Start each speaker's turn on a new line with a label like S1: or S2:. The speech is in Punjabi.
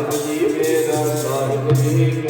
S1: ਸਾਹਿਬ ਜੀ ਮੇਰਾ ਸਾਹਿਬ ਜੀ